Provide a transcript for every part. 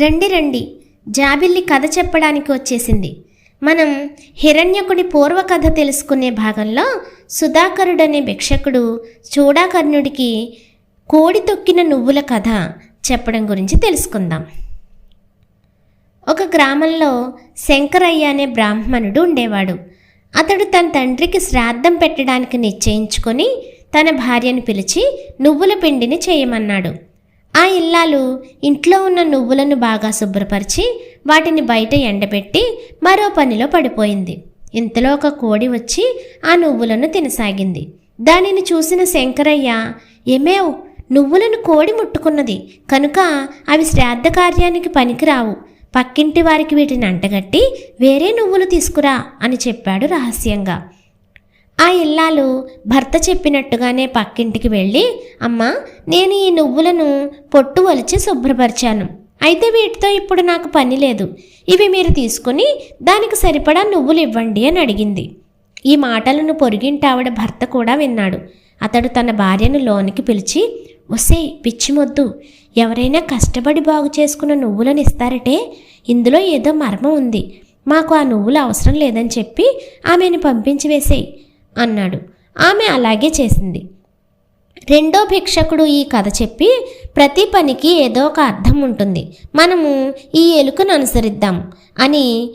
రండి రండి. జాబిల్లి కథ చెప్పడానికి వచ్చేసింది. మనం హిరణ్యకుడి పూర్వకథ తెలుసుకునే భాగంలో సుధాకరుడనే భిక్షకుడు చూడాకర్ణుడికి కోడి తొక్కిన నువ్వుల కథ చెప్పడం గురించి తెలుసుకుందాం. ఒక గ్రామంలో శంకరయ్య అనే బ్రాహ్మణుడు ఉండేవాడు. అతడు తన తండ్రికి శ్రాద్ధం పెట్టడానికి నిశ్చయించుకొని తన భార్యను పిలిచి నువ్వుల పిండిని చేయమన్నాడు. ఆ ఇల్లాలు ఇంట్లో ఉన్న నువ్వులను బాగా శుభ్రపరిచి వాటిని బయట ఎండబెట్టి మరో పనిలో పడిపోయింది. ఇంతలో ఒక కోడి వచ్చి ఆ నువ్వులను తినసాగింది. దానిని చూసిన శంకరయ్య ఏమేవ్ నువ్వులను కోడి ముట్టుకున్నది. కనుక అవి శ్రాద్ధ కార్యానికి పనికిరావు. పక్కింటి వారికి వీటిని అంటగట్టి వేరే నువ్వులు తీసుకురా అని చెప్పాడు రహస్యంగా. ఆ ఇల్లాలు భర్త చెప్పినట్టుగానే పక్కింటికి వెళ్ళి అమ్మా నేను ఈ నువ్వులను పొట్టు ఒలిచి శుభ్రపరిచాను. అయితే వీటితో ఇప్పుడు నాకు పని లేదు. ఇవి మీరు తీసుకుని దానికి సరిపడా నువ్వులు ఇవ్వండి అని అడిగింది. ఈ మాటలను పొరిగింటావిడ భర్త కూడా విన్నాడు. అతడు తన భార్యను లోనికి పిలిచి ఒసే పిచ్చిమొద్దు. ఎవరైనా కష్టపడి బాగు చేసుకున్న నువ్వులను ఇస్తారటే. ఇందులో ఏదో మర్మం ఉంది. మాకు ఆ నువ్వులు అవసరం లేదని చెప్పి ఆమెను పంపించి వేసేయి. అన్నాడు. ఆమె అలాగే చేసింది. రెండో భిక్షకుడు ఈ కథ చెప్పి ప్రతి పనికి ఏదో ఒక అర్థం ఉంటుంది. మనము ఈ ఎలుకను అనుసరిద్దాం అని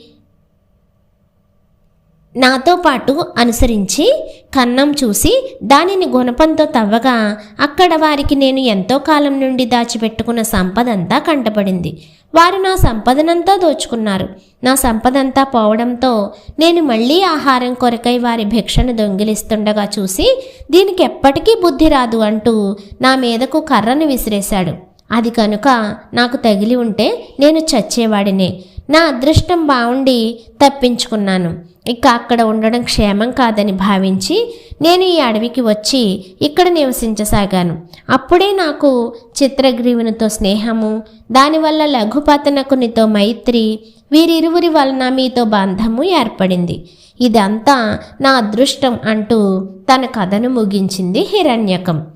నాతో పాటు అనుసరించి కన్నం చూసి దానిని గుణపంతో తవ్వగా అక్కడ వారికి నేను ఎంతో కాలం నుండి దాచిపెట్టుకున్న సంపదంతా కంటపడింది. వారు నా సంపదనంతా దోచుకున్నారు. నా సంపదంతా పోవడంతో నేను మళ్ళీ ఆహారం కొరకై వారి భిక్షను దొంగిలిస్తుండగా చూసి దీనికి ఎప్పటికీ బుద్ధి రాదు అంటూ నా మీదకు కర్రను విసిరేశాడు. అది కనుక నాకు తగిలి ఉంటే నేను చచ్చేవాడినే. నా అదృష్టం బాగుండి తప్పించుకున్నాను. ఇక అక్కడ ఉండడం క్షేమం కాదని భావించి నేను ఈ అడవికి వచ్చి ఇక్కడ నివసించసాగాను. అప్పుడే నాకు చిత్రగ్రీవునితో స్నేహము దానివల్ల లఘుపతనకునితో మైత్రి వీరిరువురి వలన మీతో బంధము ఏర్పడింది. ఇదంతా నా అదృష్టం అంటూ తన కథను ముగించింది హిరణ్యకం.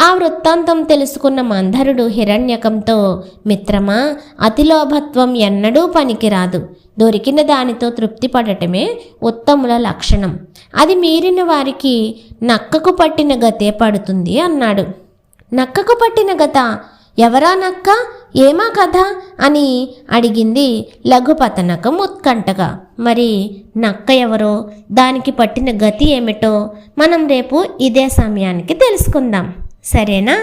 ఆ వృత్తాంతం తెలుసుకున్న మంధరుడు హిరణ్యకంతో మిత్రమా అతిలోభత్వం ఎన్నడూ పనికిరాదు. దొరికిన దానితో తృప్తి పడటమే ఉత్తముల లక్షణం. అది మీరిన వారికి నక్కకు పట్టిన గతే పడుతుంది అన్నాడు. నక్కకు పట్టిన గత? ఎవరా నక్క? ఏమా కథ? అని అడిగింది లఘుపతనకం ఉత్కంఠగా. మరి నక్క ఎవరో? దానికి పట్టిన గతి ఏమిటో మనం రేపు ఇదే సమయానికి తెలుసుకుందాం. సరేనా?